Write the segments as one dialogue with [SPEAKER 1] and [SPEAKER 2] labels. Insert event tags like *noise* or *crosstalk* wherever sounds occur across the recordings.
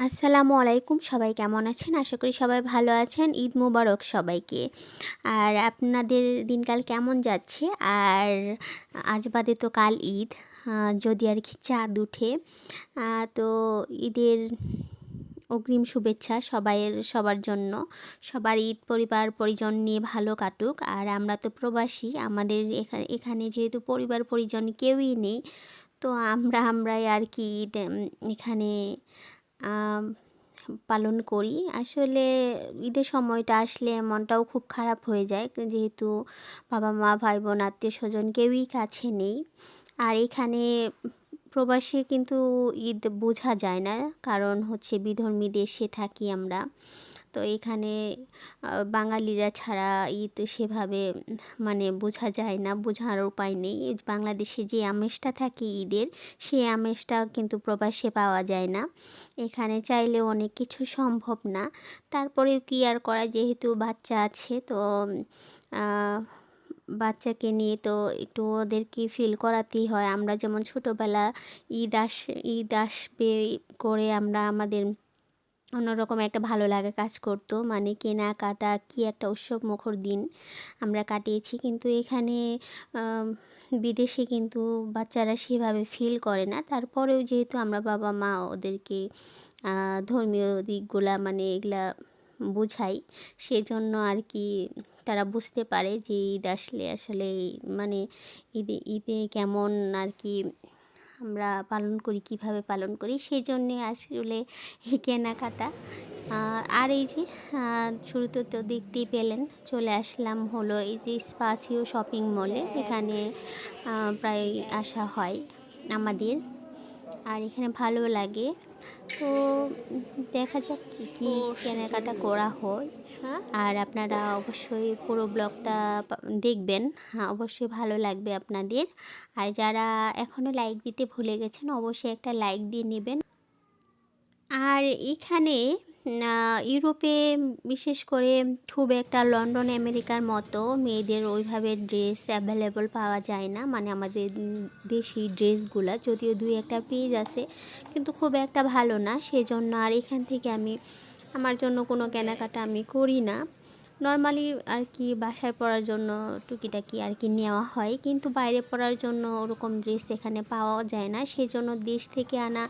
[SPEAKER 1] আসসালামু আলাইকুম, সবাই কেমন আছেন? আশা করি সবাই ভালো আছেন। ঈদ মুবারক সবাইকে। আর আপনাদের দিনকাল কেমন যাচ্ছে? আর আজ বাদে তো কাল ঈদ যদি আর কি চাঁদ উঠে তো ঈদের অগ্রিম শুভেচ্ছা সবাইয়ের, সবার জন্য। সবার ঈদ পরিবার, পরিজন নিয়ে ভালো কাটুক। আর আমরা তো প্রবাসী, আমাদের এখা- এখানে যেহেতু পরিবার, পরিজন কেউই নেই, তো আমরা, আমরাই আর কি ঈদ এখানে পালন করি। আসলে ঈদের সময়টা আসলে মনটাও খুব খারাপ হয়ে যায়। যেহেতু বাবা, মা ভাই বোন আত্মীয় স্বজন কেউই কাছে নেই। আর এখানে প্রবাসী কিন্তু ঈদ বোঝা যায় না। কারণ হচ্ছে বিধর্মী দেশে থাকি আমরা। তো এখানে বাঙালিরা ছাড়া ঈদ সেভাবে মানে বোঝা যায় না, বোঝার উপায় নেই। বাংলাদেশে যে আমেজটা থাকে ঈদের, সেই আমেজটা কিন্তু প্রবাসে পাওয়া যায় না। এখানে চাইলে অনেক কিছু সম্ভব না। তারপরেও কি আর করা, যেহেতু বাচ্চা আছে, তো বাচ্চাকে নিয়ে তো একটু ওদেরকে ফিল করাতেই হয়। আমরা যেমন ছোটোবেলা ঈদ আস, ঈদ আসবে করে আমরা আমাদের অন্যরকম একটা ভালো লাগা কাজ করতো। মানে কেনাকাটা কি একটা উৎসব মুখর দিন আমরা কাটিয়েছি। কিন্তু এখানে বিদেশে কিন্তু বাচ্চারা সেভাবে ফিল করে না। তারপরেও যেহেতু আমরা বাবা, মা ওদেরকে ধর্মীয় দিকগুলা মানে এগুলা বোঝাই, সেজন্য আর কি তারা বুঝতে পারে যে ঈদ আসলে আসলে মানে ঈদে ঈদে কেমন আর কি আমরা পালন করি কীভাবে পালন করি সেই জন্যে আসলে এই কেনাকাটা। আর এই যে শুরুতে তো দেখতেই পেলেন চলে আসলাম হলো এই যে স্পাসিও শপিং মলে। এখানে প্রায় আসা হয় আমাদের। আর এখানে ভালো লাগে। তো দেখা যাক কী কী কেনাকাটা করা হয়। আর আপনারা অবশ্যই পুরো ব্লগটা দেখবেন। হ্যাঁ অবশ্যই ভালো লাগবে আপনাদের। আর যারা এখনও লাইক দিতে ভুলে গেছেন, অবশ্যই একটা লাইক দিয়ে নেবেন। আর এখানে ইউরোপে বিশেষ করে খুব একটা লন্ডন, আমেরিকার মতো মেয়েদের ওইভাবে ড্রেস অ্যাভেলেবল পাওয়া যায় না। মানে আমাদের দেশি ড্রেসগুলো যদিও দুই একটা পেজ আছে, কিন্তু খুব একটা ভালো না। সেজন্য আর এখান থেকে আমি আমার জন্য কোনো কেনাকাটা আমি করি না। নর্মালি আর কি বাসায় পরার জন্য টুকিটাকি আর কি নেওয়া হয়। কিন্তু বাইরে পরার জন্য ওরকম ড্রেস এখানে পাওয়া যায় না। সেই জন্য দেশ থেকে আনা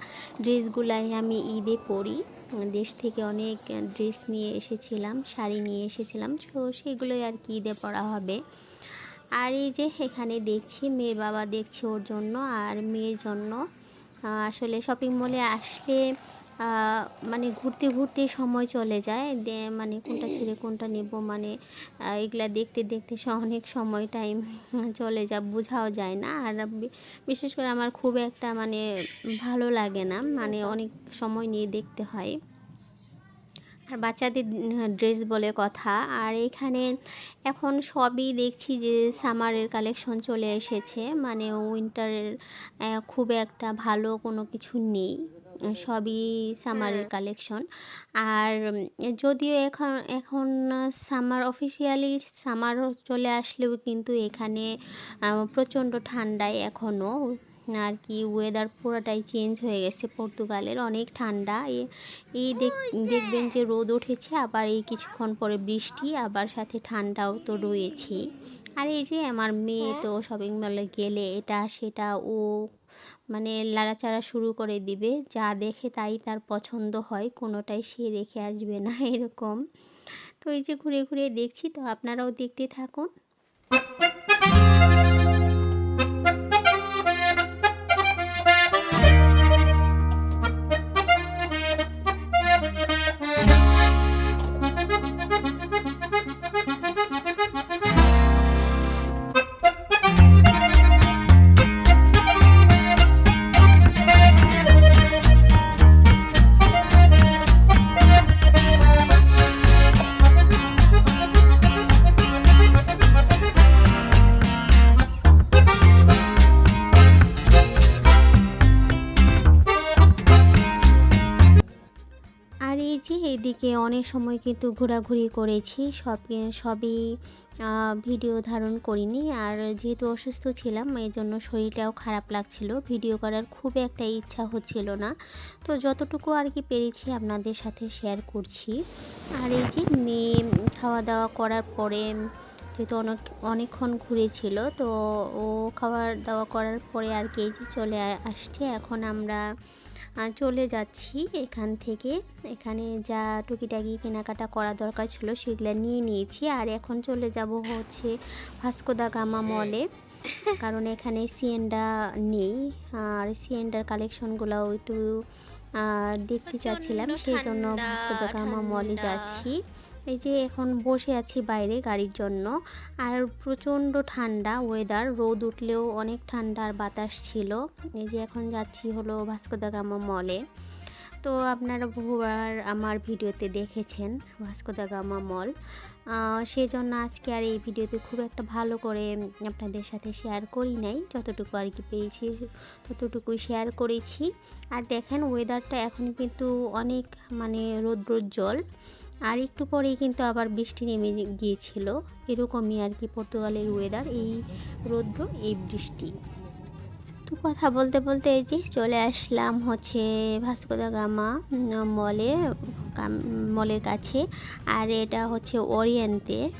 [SPEAKER 1] ড্রেসগুলাই আমি ঈদে পরি। দেশ থেকে অনেক ড্রেস নিয়ে এসেছিলাম, শাড়ি নিয়ে এসেছিলাম। তো সেগুলোই আর কি ঈদে পরা হবে। আর এই যে এখানে দেখছি, মেয়ের বাবা দেখছে ওর জন্য আর মেয়ের জন্য আসলে শপিং মলে আসলে মানে ঘুরতে ঘুরতে সময় চলে যায়। দে মানে কোনটা ছেড়ে কোনটা নেব মানে এগুলা দেখতে দেখতে অনেক সময় টাইম *laughs* চলে যা বোঝাও যায় না। আর বিশেষ করে আমার খুব একটা মানে ভালো লাগে না মানে অনেক সময় নিয়ে দেখতে হয়। আর বাচ্চাদের ড্রেস বলে কথা, আর এখানে এখন সবই দেখছি যে সামারের কালেকশন চলে এসেছে মানে উইন্টারের খুব একটা ভালো কোনো কিছু নেই। সবই সামারের কালেকশন আর যদিও এখন এখন সামার অফিসিয়ালি সামার চলে আসলেও কিন্তু এখানে প্রচণ্ড ঠান্ডায় এখনও আর কি ওয়েদার পুরোটাই চেঞ্জ হয়ে গেছে পর্তুগালের অনেক ঠান্ডা। এই দেখ- দেখবেন যে রোদ উঠেছে আবার এই কিছুক্ষণ পরে বৃষ্টি আবার সাথে ঠান্ডাও তো রয়েছেই। আর এই যে আমার মেয়ে তো শপিং মলে গেলে এটা সেটা ও মানে লাড়াচাড়া শুরু করে দিবে। যা দেখে তাই তার পছন্দ হয়, কোনোটাই সে রেখে আসবে না, এরকম। তো এই যে ঘুরে ঘুরে দেখছি, তো আপনারাও দেখতে থাকুন। অনেক সময় কিন্তু ঘোরাঘুরি করেছি সব সবই ভিডিও ধারণ করিনি। আর যেহেতু অসুস্থ ছিলাম এই জন্য শরীরটাও খারাপ লাগছিল। ভিডিও করার খুব একটা ইচ্ছা হচ্ছিল না। তো যতটুকু আর কি পেরেছি আপনাদের সাথে শেয়ার করছি। আর এই যে মেয়ে খাওয়া দাওয়া করার পরে যেহেতু অনেক, অনেকক্ষণ ঘুরেছিল, তো ও খাওয়া দাওয়া করার পরে আর কি চলে আসছে। এখন আমরা চলে যাচ্ছি। এখান থেকে এখানে যা টুকিটাকি কেনাকাটা করা দরকার ছিল সেগুলো নিয়ে নিয়েছি। আর এখন চলে যাব হচ্ছে ভাস্কোদা গামা মলে কারণ এখানে সিএনডা নেই। আর সিএনডার কালেকশনগুলোও একটু দেখতে চাচ্ছিলাম। সেই জন্য ভাস্কোদা গামা মলে যাচ্ছি। এই যে এখন বসে আছি বাইরে গাড়ির জন্য, আর প্রচণ্ড ঠান্ডা ওয়েদার রোদ উঠলেও অনেক ঠান্ডা আর বাতাস ছিল। এই যে এখন যাচ্ছি হলো ভাস্কোদা গামা মলে তো আপনারা বহুবার আমার ভিডিওতে দেখেছেন ভাস্কোদা গামা মল সেই জন্য আজকে আর এই ভিডিওতে খুব একটা ভালো করে আপনাদের সাথে শেয়ার করি নাই। যতটুকু আর কি পেয়েছি, ততটুকুই শেয়ার করেছি। আর দেখেন ওয়েদারটা এখন কিন্তু অনেক মানে রৌদ্রোজ্জ্বল। আর একটু পরেই কিন্তু আবার বৃষ্টি নেমে গিয়েছিল। এরকমই আর কি পর্তুগালের ওয়েদার এই রৌদ্র, এই বৃষ্টি। তো কথা বলতে বলতে এই যে চলে আসলাম হচ্ছে ভাস্কোদা গামা মলে মলের কাছে। আর এটা হচ্ছে ওরিয়েন্তে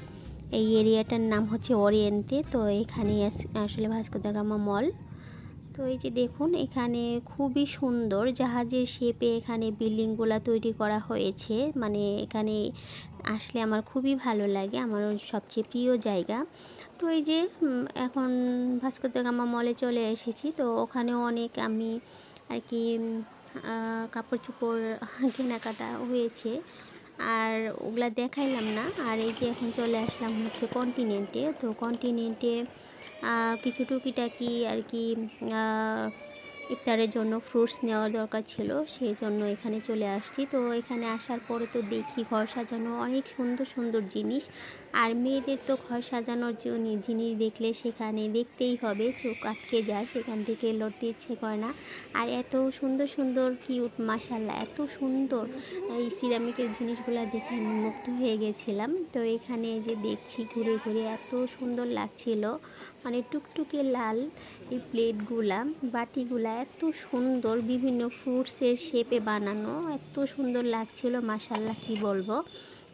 [SPEAKER 1] এই এরিয়াটার নাম হচ্ছে ওরিয়েন্তে তো এখানে আস- আসলে ভাস্কোদা গামা মল তো এই যে দেখুন, এখানে খুবই সুন্দর জাহাজের শেপে এখানে বিল্ডিংগুলো তৈরি করা হয়েছে। মানে এখানে আসলে আমার খুবই ভালো লাগে আমার সবচেয়ে প্রিয় জায়গা। তো এই যে এখন ভাস্কর গামা মলে চলে এসেছি, তো ওখানেও অনেক আমি আর কি কাপড় চোপড় কেনাকাটা হয়েছে। আর ওগুলা দেখাইলাম না, আর এই যে এখন চলে আসলাম হচ্ছে কন্টিনেন্টে তো কন্টিনেন্টে কিছু টুকিটাকি আর কি ইফতারের জন্য ফ্রুটস নেওয়ার দরকার ছিল, সেই জন্য এখানে চলে আসছি। তো এখানে আসার পরে তো দেখি ঘর সাজানো অনেক সুন্দর সুন্দর জিনিস। আর মেয়েদের তো ঘর সাজানোর জন্য জিনিস দেখলে সেখানে দেখতেই হবে, চোখ আটকে যায়, সেখান থেকে লড়তে ইচ্ছে করে না। আর এত সুন্দর সুন্দর কিউট মাসাল্লাহ এত সুন্দর এই সিরামিকের জিনিসগুলো দেখে আমি মুগ্ধ হয়ে গেছিলাম। তো এখানে যে দেখছি ঘুরে ঘুরে এত সুন্দর লাগছিল মানে টুকটুকে লাল এই প্লেটগুলা বাটিগুলা এত সুন্দর বিভিন্ন ফ্রুটসের শেপে বানানো, এত সুন্দর লাগছিল মাসাল্লাহ কি বলব?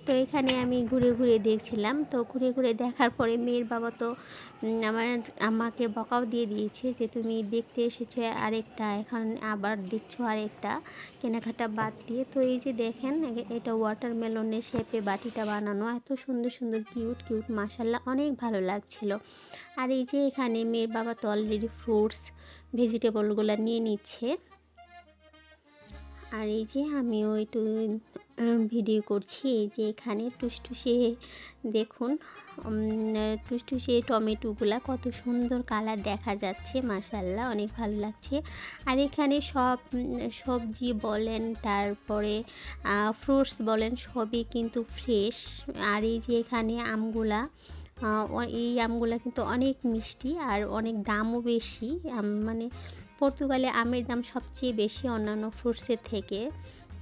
[SPEAKER 1] তো এখানে আমি ঘুরে ঘুরে দেখছিলাম, তো ঘুরে ঘুরে দেখার পরে মেয়ের বাবা তো আমার, আমাকে বকাও দিয়ে দিয়েছে যে তুমি দেখতে এসেছ আরেকটা, এখন আবার দেখছ আরেকটা, কেনাকাটা বাদ দিয়ে। তো এই যে দেখেন এটা ওয়াটারমেলনের শেপে বাটিটা বানানো, এত সুন্দর সুন্দর কিউট কিউট মাসাল্লাহ অনেক ভালো লাগছিল। আর এই যে এখানে মেয়ের বাবা তো অলরেডি ফ্রুটস ভেজিটেবলগুলো নিয়ে নিচ্ছে। আর এই যে আমিও একটু ভিডিও করছি। এই যে এখানে টুসটুসে দেখুন টুসটুসে টমেটোগুলা কত সুন্দর কালার দেখা যাচ্ছে মাসাল্লাহ অনেক ভালো লাগছে। আর এখানে সব সবজি বলেন, তারপরে ফ্রুটস বলেন, সবই কিন্তু ফ্রেশ। আর এই যে এখানে আমগুলা এই আমগুলা কিন্তু অনেক মিষ্টি আর অনেক দামও বেশি। মানে পর্তুগালে আমের দাম সবচেয়ে বেশি অন্যান্য ফ্রুটসের থেকে।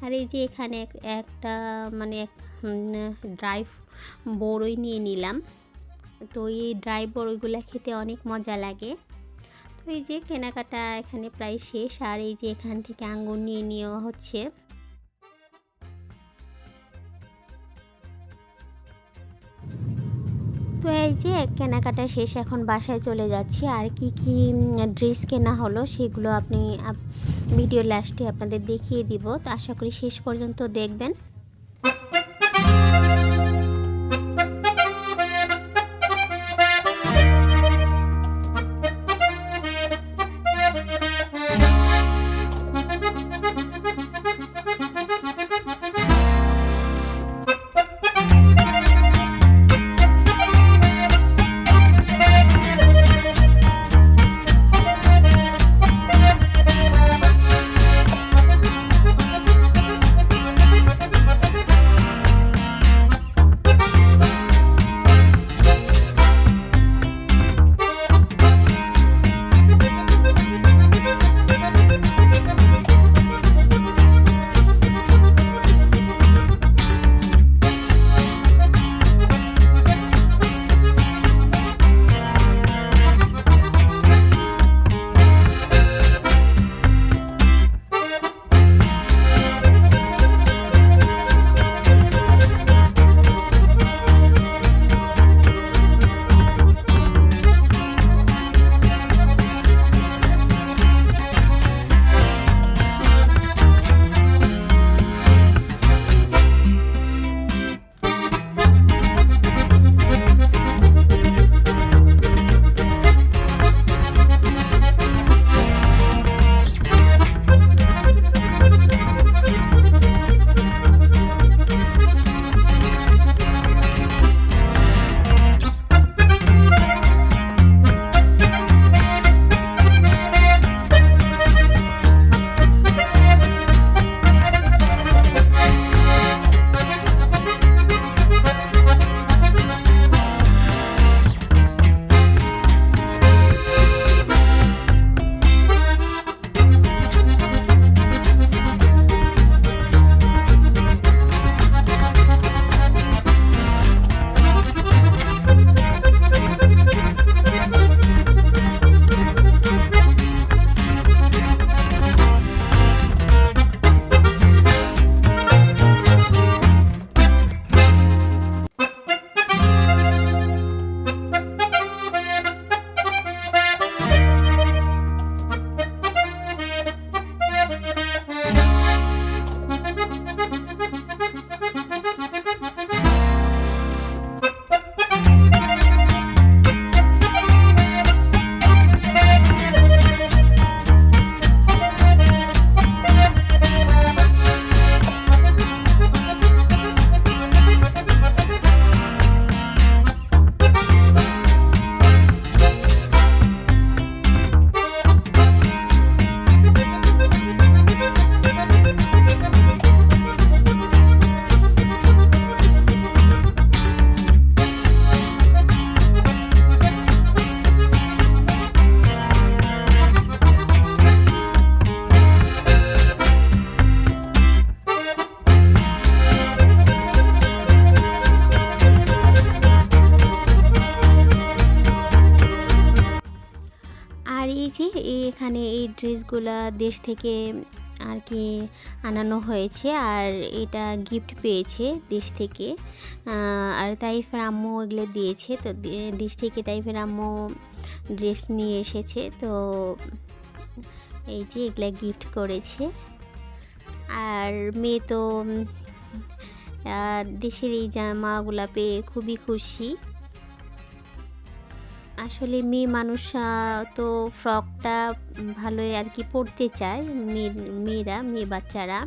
[SPEAKER 1] আর এই যে এখানে এক- একটা মানে ড্রাই বড়ই নিয়ে নিলাম। তো এই ড্রাই বড়ইগুলো খেতে অনেক মজা লাগে। তো এই যে কেনাকাটা এখানে প্রায় শেষ। আর এই যে এখান থেকে আঙ্গুর নিয়ে নেওয়া হচ্ছে। যে কেনাকাটা শেষ এখন বাসায় চলে যাচ্ছি। আর কি কি ড্রেস কেনা হলো সেগুলো আপনি ভিডিও লাস্টে আপনাদের দেখিয়ে দিব। তো আশা করি শেষ পর্যন্ত দেখবেন। এই এখানে এই ড্রেসগুলা দেশ থেকে আর কি আনানো হয়েছে আর এটা গিফট পেয়েছে দেশ থেকে। আর তাইফের আম্মু এগুলো দিয়েছে, তো দেশ থেকে তাইফের আম্মু ড্রেস নিয়ে এসেছে, তো এই যে এগুলা গিফট করেছে। আর মেয়ে তো দেশের এই জামাগুলা পেয়ে খুবই খুশি। আসলে মেয়ে মানুষ তো ফ্রকটা ভালোই আর কি পড়তে চায়। মেয়ে, মেয়েরা, মেয়ে বাচ্চারা।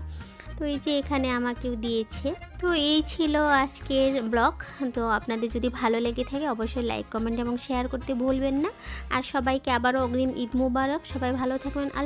[SPEAKER 1] তো এই যে এখানে আমাকেও দিয়েছে। তো এই ছিল আজকের ব্লগ। তো আপনাদের যদি ভালো লেগে থাকে অবশ্যই লাইক, কমেন্ট এবং শেয়ার করতে ভুলবেন না। আর সবাইকে আবারও অগ্রিম ঈদ মুবারক। সবাই ভালো থাকবেন। আল্লাহ